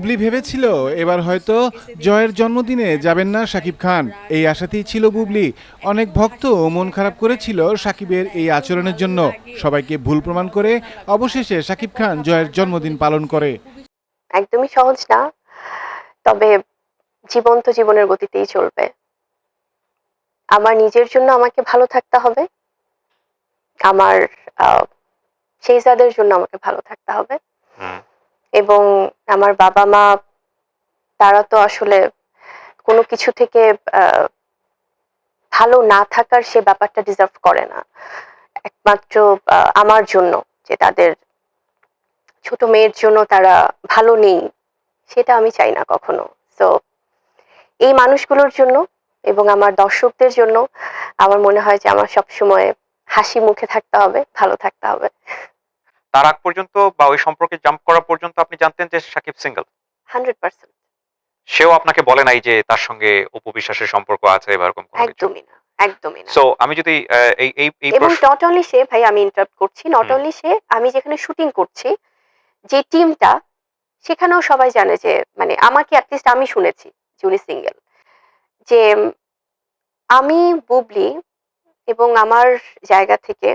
বুবলি ভেবেছিল এবার হয়তো জয়ের জন্মদিনে যাবেন না শাকিব খান। এই আশাতেই ছিল বুবলি অনেক ভক্ত মন খারাপ করেছিল সাকিবের এই আচরণের জন্য। সবাইকে ভুল প্রমাণ করে অবশেষে শাকিব খান জয়ের জন্মদিন পালন করে। একদমই সহজ না তবে জীবন তো জীবনের গতিতেই চলবে। আমার নিজের জন্য আমাকে ভালো থাকতে হবে। আমার সেই শেহজাদের জন্য আমাকে ভালো থাকতে হবে। হুম। এবং আমার বাবা মা, তারা তো আসলে কোনো কিছু থেকে ভালো না থাকার সে ব্যাপারটা ডিজার্ভ করে না। একমাত্র আমার জন্য যে তাদের ছোট মেয়ের জন্য তারা ভালো নেই, সেটা আমি চাই না কখনো। তো এই মানুষগুলোর জন্য এবং আমার দর্শকদের জন্য আমার মনে হয় যে আমার সবসময় হাসি মুখে থাকতে হবে, ভালো থাকতে হবে। তার আগ পর্যন্ত বা ওই সম্পর্কে জাম্প করা পর্যন্ত আপনি জানতেন যে সাকিব সিঙ্গেল হান্ড্রেড পার্সেন্ট। সেও আপনাকে বলে নাই যে তার সঙ্গে উপবিশ্বাসের সম্পর্ক আছে বা এরকম কোনো কিছু? একদমই না একদমই না। সো আমি যদি এই এই এবং নট অনলি সে ভাই আমি ইন্টারাপ্ট করছি নট অনলি সে আমি যেখানে শুটিং করছি যে টিমটা সেখানেও সবাই জানে যে মানে আমাকে অ্যাটলিস্ট আমি শুনেছি যে উনি সিঙ্গেল যে আমি বুবলি এবং আমার জায়গা থেকে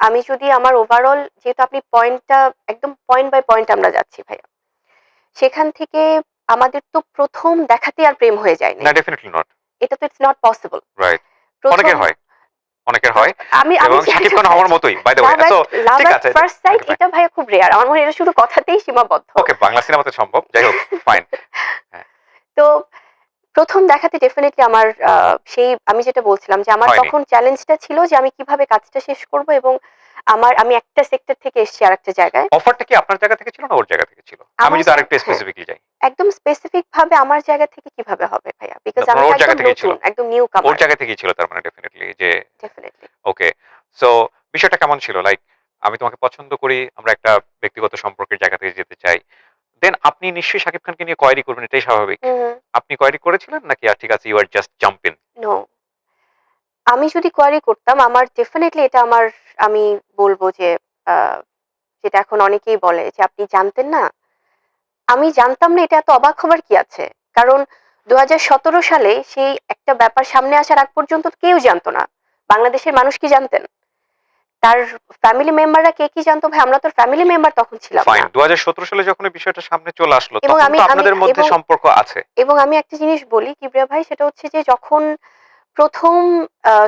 আমি যদি আমার ওভারঅল যেহেতু আপনি পয়েন্টটা একদম পয়েন্ট বাই পয়েন্ট আমরা যাচ্ছি ভাইয়া সেখান থেকে আমাদের তো প্রথম দেখাতে আর প্রেম হয়ে যায় না ডেফিনেটলি নট এটা তো ইটস নট পসিবল রাইট অনেকের হয়। অনেকের হয়। আমি আমি সাকিব খান হওয়ার মতোই বাই দ্য ওয়ে সো ঠিক আছে ফার্স্ট সাইট এটা ভাইয়া খুব রেয়ার আমার মনে হয় এটা শুধু কথাতেই সীমাবদ্ধ। ওকে বাংলা সিনেমাতে সম্ভব। যাই হোক ফাইন তো প্রথম দেখাতে ডেফিনেটলি আমার সেই আমি যেটা বলছিলাম যে আমার তখন চ্যালেঞ্জটা ছিল যে আমি কীভাবে কাজটা শেষ করব এবং আমার আমি একটা সেক্টর থেকে এসেছি আরেকটা জায়গায়। অফারটা কি আপনার জায়গা থেকে ছিল না ওর জায়গা থেকে ছিল? আমি যদি আরেকটু হ্যাঁ। স্পেসিফিকলি যাই। একদম স্পেসিফিক ভাবে আমার জায়গা থেকে কীভাবে হবে ভাইয়া? বিকজ আমি একদম ছিল। নতুন একদম নিউ কাম ওর জায়গা থেকেই ছিল তার মানে ডেফিনেটলি যে ডেফিনেটলি ওকে সো বিষয়টা কেমন ছিল? লাইক আমি তোমাকে পছন্দ করি আমরা একটা ব্যক্তিগত সম্পর্কের জায়গা থেকে যেতে চাই। দেন আপনি নিশ্চয়ই শাকিব খানকে নিয়ে কোয়ারি করবেন এটাই স্বাভাবিক। আপনি কোয়ারি করেছিলেন নাকি? আর ঠিক আছে you are just jump in no আমি যদি কোয়ারি করতাম আমার ডেফিনেটলি এটা আমার আমি বলব যে যেটা এখন অনেকেই বলে যে আপনি জানতেন না। আমি জানতাম না এটা এত অবাক হবার কি আছে? কারণ দু হাজার সতেরো সালে সেই একটা ব্যাপার সামনে আসার আগ পর্যন্ত কেউ জানতো না। বাংলাদেশের মানুষ কি জানতেন? তার ফ্যামিলি মেম্বাররা কে কি জানতো ভাই? আমরা তো ফ্যামিলি মেম্বার তখন ছিলাম ফাইন না দু সালে যখন এই বিষয়টা সামনে চলে আসলো তখন তো আপনাদের মধ্যে সম্পর্ক আছে। এবং আমি একটা জিনিস বলি কিবরিয়া ভাই সেটা হচ্ছে যে যখন প্রথম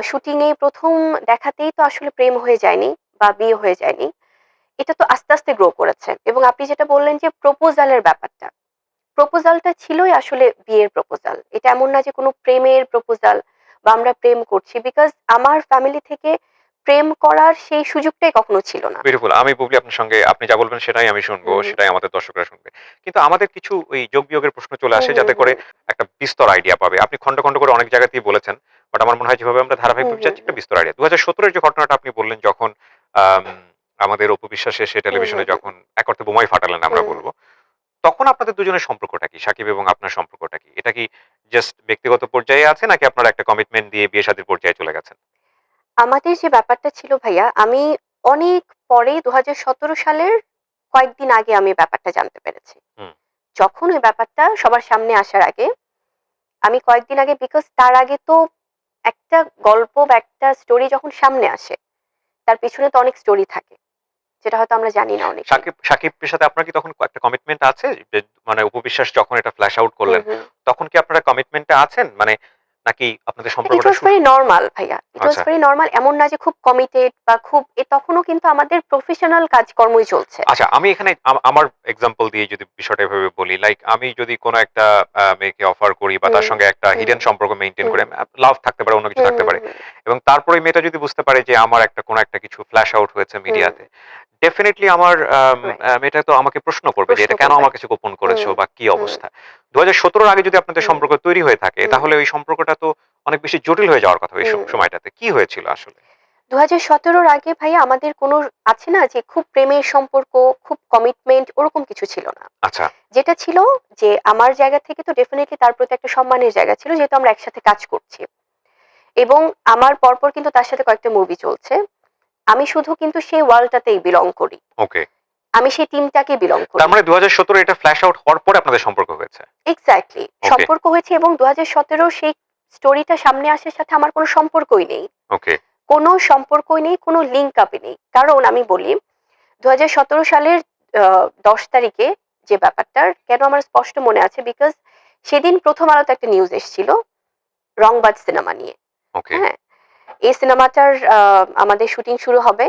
শুটিং এ প্রথম দেখাতেই তো আসলে প্রেম হয়ে যায়নি বা বিয়ে হয়ে যায়নি। এটা তো আস্তে আস্তে গ্রো করেছে। এবং আপনি যেটা বললেন যে প্রপোজালের ব্যাপারটা প্রপোজালটা ছিলই আসলে বিয়ের প্রপোজাল এটা এমন না যে কোনো প্রেমের প্রপোজাল বা আমরা প্রেম করছি। বিকজ আমার ফ্যামিলি থেকে প্রেম করার সেই সুযোগটাই কখনো ছিল না। বিউটিফুল আমি বুবলি আপনার সঙ্গে আপনি যা বলবেন সেটাই আমি শুনব সেটাই আমাদের দর্শকরা শুনবে। কিন্তু আমাদের কিছু ওই যোগ বিয়োগের প্রশ্ন চলে আসে যাতে করে একটা বিস্তর আইডিয়া পাবে। আপনি খন্ড খন্ড করে অনেক জায়গাতেই বলেছেন বাট আমার মনে হয় যেভাবে আমরা ধারাবাহিক যাচ্ছি একটা বিস্তর আইডিয়া দু হাজার যে ঘটনাটা আপনি বললেন যখন আম, আমাদের অপবিশ্বাসে সে টেলিভিশনে যখন এক অর্থে বোমাই ফাটালেন আমরা বলব তখন আপনাদের দুজনের সম্পর্কটা কি? সাকিব এবং আপনার সম্পর্কটা কি? এটা কি জাস্ট ব্যক্তিগত পর্যায়ে আছে নাকি আপনারা একটা কমিটমেন্ট দিয়ে বিয়ে শাদীর পর্যায়ে চলে গেছেন? আমাদের যে ব্যাপারটা ছিল ভাইয়া আমি অনেক পরে দু সালের কয়েকদিন আগে আমি ব্যাপারটা জানতে পেরেছি। যখন ওই ব্যাপারটা সবার সামনে আসার আগে আমি কয়েকদিন আগে বিকজ তার আগে তো একটা গল্প বা একটা স্টোরি যখন সামনে আসে তার পিছনে তো অনেক স্টোরি থাকে যেটা হয়তো আমরা জানি না অনেক সাকিব সাকিবের সাথে আপনার কি তখন একটা কমিটমেন্ট আছে? মানে উপবিশ্বাস যখন এটা ফ্ল্যাশ আউট করলেন তখন কি আপনারা কমিটমেন্টে আছেন? মানে নাকি আপনাদের ইট ওয়াজ ভেরি নর্মাল ভাইয়া। ইট ওয়াজ। ভেরি নর্মাল এমন না যে খুব কমিটেড বা খুব এ তখনও কিন্তু আমাদের প্রফেশনাল কাজকর্মই চলছে। আচ্ছা আমি এখানে আমার এক্সাম্পল দিয়ে যদি বিষয়টা এভাবে বলি লাইক আমি যদি কোনো একটা মেয়েকে অফার করি বা তার সঙ্গে একটা হিডেন সম্পর্ক মেনটেন করে লাভ থাকতে পারে অন্য কিছু থাকতে পারে। এবং তারপরে মেয়েটা যদি বুঝতে পারে যে আমার একটা কোনো একটা কিছু ফ্ল্যাশ আউট হয়েছে মিডিয়াতে ডেফিনেটলি আমার মেয়েটা তো আমাকে প্রশ্ন করবে যে এটা কেন আমার কাছে গোপন করেছ বা কি অবস্থা? দু হাজার আগে যদি আপনাদের সম্পর্ক তৈরি হয়ে থাকে তাহলে ওই সম্পর্কটা তো অনেক বেশি জটিল হয়ে যাওয়ার কথা ওই সময়টাতে। কি হয়েছিল আসলে? দু হাজার সতেরোর আগে ভাইয়া আমাদের কোনো আছে না যে খুব প্রেমের সম্পর্ক খুব কমিটমেন্ট ওরকম কিছু ছিল না। আচ্ছা। যেটা ছিল যে আমার জায়গা থেকে তো ডেফিনেটলি তার প্রতি একটা সম্মানের জায়গা ছিল যেহেতু আমরা একসাথে কাজ করছি। এবং আমার পরপর কিন্তু তার সাথে কয়েকটা মুভি চলছে। আমি শুধু কিন্তু সেই ওয়ার্ল্ডটাতেই বিলং করি। ওকে আমি সেই টিমটাকে বিলং করি। তার মানে দু এটা ফ্ল্যাশ আউট হওয়ার পরে আপনাদের সম্পর্ক হয়েছে? এক্স্যাক্টলি সম্পর্ক হয়েছে এবং দু হাজার সতেরো সেই স্টোরিটা সামনে আসার সাথে আমার কোনো সম্পর্কই নেই। ওকে কোনো সম্পর্কই নেই কোনো লিঙ্ক আপই নেই। কারণ আমি বলি দু হাজার সতেরো সালের আহ, দশ তারিখে যে ব্যাপারটার কেন আমার স্পষ্ট মনে আছে? বিকজ সেদিন প্রথম আলোতে একটা নিউজ এসেছিল রংবাজ সিনেমা নিয়ে। ওকে হ্যাঁ এই সিনেমাটার আমাদের শুটিং শুরু হবে।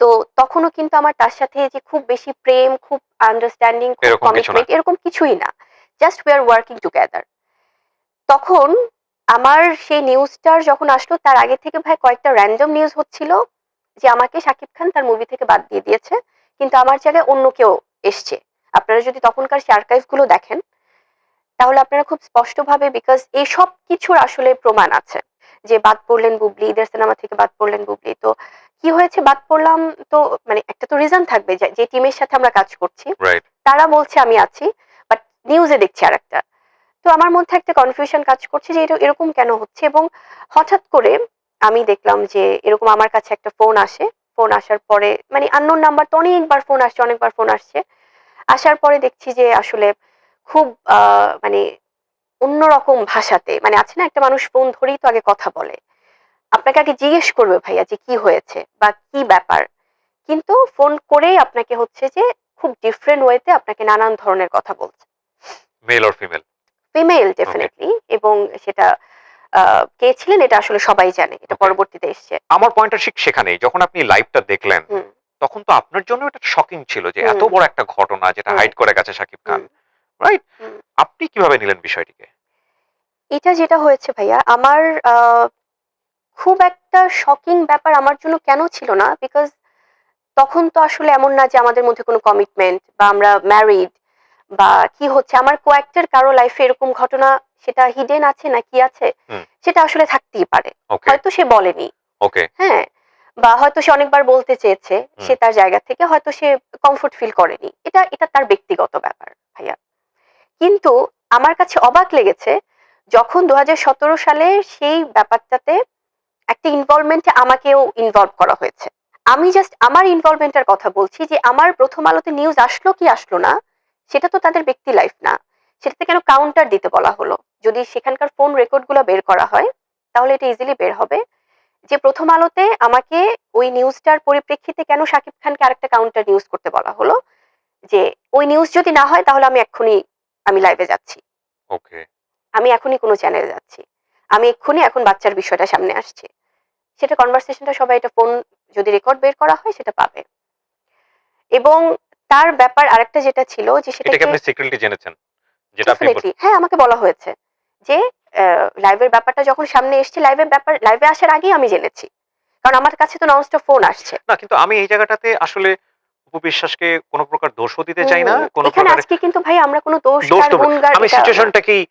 তো তখনও কিন্তু আমার তার সাথে যে খুব বেশি প্রেম খুব আন্ডারস্ট্যান্ডিং খুব কমিটমেন্ট এরকম কিছুই না। Just we are working together তখন আমার সেই নিউজটার যখন আসলো তার আগে থেকে ভাই কয়েকটা র্যান্ডম নিউজ হচ্ছিল যে আমাকে শাকিব খান তার মুভি থেকে বাদ দিয়ে দিয়েছে। কিন্তু আমার জায়গায় অন্য কেউ এসছে। আপনারা যদি তখনকার সেই আর্কাইভগুলো দেখেন তাহলে আপনারা খুব স্পষ্টভাবে বিকজ এই সব কিছুর আসলে প্রমাণ আছে। যে বাদ পড়লেন বুবলি ঈদের সিনেমা থেকে বাদ পড়লেন বুবলি। তো কি হয়েছে? বাদ পড়লাম তো মানে একটা তো রিজন থাকবে যে- টিমের সাথে আমরা কাজ করছি। তারা বলছে আমি আছি বাট নিউজে দেখছি আর একটা তো আমার মধ্যে একটা কনফিউশন কাজ করছে যে এটা এরকম কেন হচ্ছে? এবং হঠাৎ করে আমি দেখলাম যে এরকম আমার কাছে একটা ফোন আসে। ফোন আসার পরে মানে আননোন নাম্বার তো অনেকবার ফোন আসছে অনেকবার ফোন আসছে। আসার পরে দেখছি যে আসলে খুব আহ, মানে অন্যরকম ভাষাতে মানে আছে না একটা মানুষ ফোন ধরেই তো আগে কথা বলে। আপনাকে আগে জিজ্ঞেস করবে ভাইয়া যে কি হয়েছে বা কি ব্যাপার। কিন্তু ফোন করেই আপনাকে হচ্ছে যে খুব ডিফারেন্ট ওয়েতে আপনাকে নানান ধরনের কথা বলছে। Male or female female definitely এবং সেটা কে ছিলেন এটা আসলে সবাই জানে এটা পরবর্তীতে এসছে। আমার পয়েন্টটা ঠিক সেখানেই যখন আপনি লাইভটা দেখলেন তখন তো আপনার জন্য এটা শকিং ছিল যে এত বড় একটা ঘটনা যেটা হাইড করে গেছে শাকিব খান। রাইট আপনি কীভাবে নিলেন বিষয়টিকে? এটা যেটা হয়েছে ভাইয়া আমার খুব একটা শকিং ব্যাপার আমার জন্য কেন ছিল না? বিকজ তখন তো আসলে এমন না যে আমাদের মধ্যে কোনো কমিটমেন্ট বা আমরা ম্যারিড বা কি হচ্ছে। আমার কয়েকটার কারও লাইফে এরকম ঘটনা সেটা হিডেন আছে না কি আছে? সেটা আসলে থাকতেই পারে। হয়তো সে বলেনি। হ্যাঁ বা হয়তো সে অনেকবার বলতে চেয়েছে সে তার জায়গা থেকে হয়তো সে কমফোর্ট ফিল করেনি। এটা এটা তার ব্যক্তিগত ব্যাপার। কিন্তু আমার কাছে অবাক লেগেছে যখন দু হাজার সতেরো সালে সেই ব্যাপারটাতে একটা ইনভলভমেন্টে আমাকেও ইনভলভ করা হয়েছে। আমি জাস্ট আমার ইনভলভমেন্টের কথা বলছি যে আমার প্রথম আলোতে নিউজ আসলো কি আসলো না, সেটা তো তাদের ব্যক্তি লাইফ না। সেটাতে কেন কাউন্টার দিতে বলা হলো? যদি সেখানকার ফোন রেকর্ডগুলো বের করা হয়, তাহলে এটা ইজিলি বের হবে। যে প্রথম আলোতে আমাকে ওই নিউজটার পরিপ্রেক্ষিতে কেন শাকিব খানকে আরেকটা কাউন্টার নিউজ করতে বলা হলো, যে ওই নিউজ যদি না হয়, তাহলে আমি এক্ষুনি আমি লাইভে যাচ্ছি। ওকে আমি এখনই কোনো চ্যানেলে যাচ্ছি। আমি এক্ষুনি এখন বাচ্চার বিষয়টা সামনে আসছে। সেটা কনভারসেশনটা সবাই এটা ফোন যদি রেকর্ড বের করা হয় সেটা পাবে। এবং তার ব্যাপার আরেকটা যেটা ছিল যে সেটাকে আপনি সিক্রেটলি জেনেছেন যেটা আপনি হ্যাঁ আমাকে বলা হয়েছে যে লাইভের ব্যাপারটা যখন সামনে এসছে লাইভের ব্যাপার লাইভে আসার আগেই আমি জেনেছি। কারণ আমার কাছে তো ননস্টপ ফোন আসছে। না কিন্তু আমি এই জায়গাটাতে আসলে উপবিশ্বাসকে কোনো প্রকার দোষও দিতে চাই না কোনো প্রকার আজকে কিন্তু ভাই আমরা কোনো দোষ দোষ আমি সিচুয়েশনটাকেই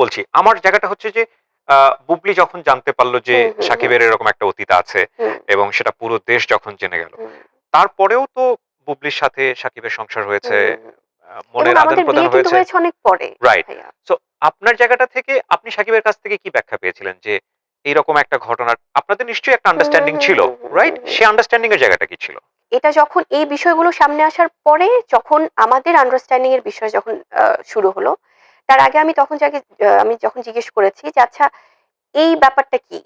বলছি। আমার জায়গাটা হচ্ছে যে বুবলি যখন জানতে পারল যে। সাকিবের এরকম একটা অতীত আছে এবং সেটা পুরো দেশ যখন জেনে গেল তারপরেও তো বুবলির সাথে সাকিবের সংসার হয়েছে মনের আদান প্রদান হয়েছে। অনেক পরে রাইট সো আপনার জায়গাটা থেকে আপনি সাকিবের কাছ থেকে কি ব্যাখ্যা পেয়েছিলেন যে এইরকম একটা ঘটনার আপনাদের নিশ্চয়ই একটা আন্ডারস্ট্যান্ডিং ছিল রাইট। সে আন্ডারস্ট্যান্ডিং এর জায়গাটা কি ছিল? এটা যখন এই বিষয়গুলো সামনে আসার পরে যখন আমাদের আন্ডারস্ট্যান্ডিং এর বিষয় যখন শুরু হলো, তার আগে আমি তখন যাকে আমি যখন জিজ্ঞেস করেছি যে আচ্ছা এই ব্যাপারটা কি?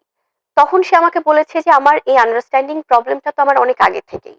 তখন সে আমাকে বলেছে যে আমার এই আন্ডারস্ট্যান্ডিং প্রবলেমটা তো আমার অনেক আগে থেকেই।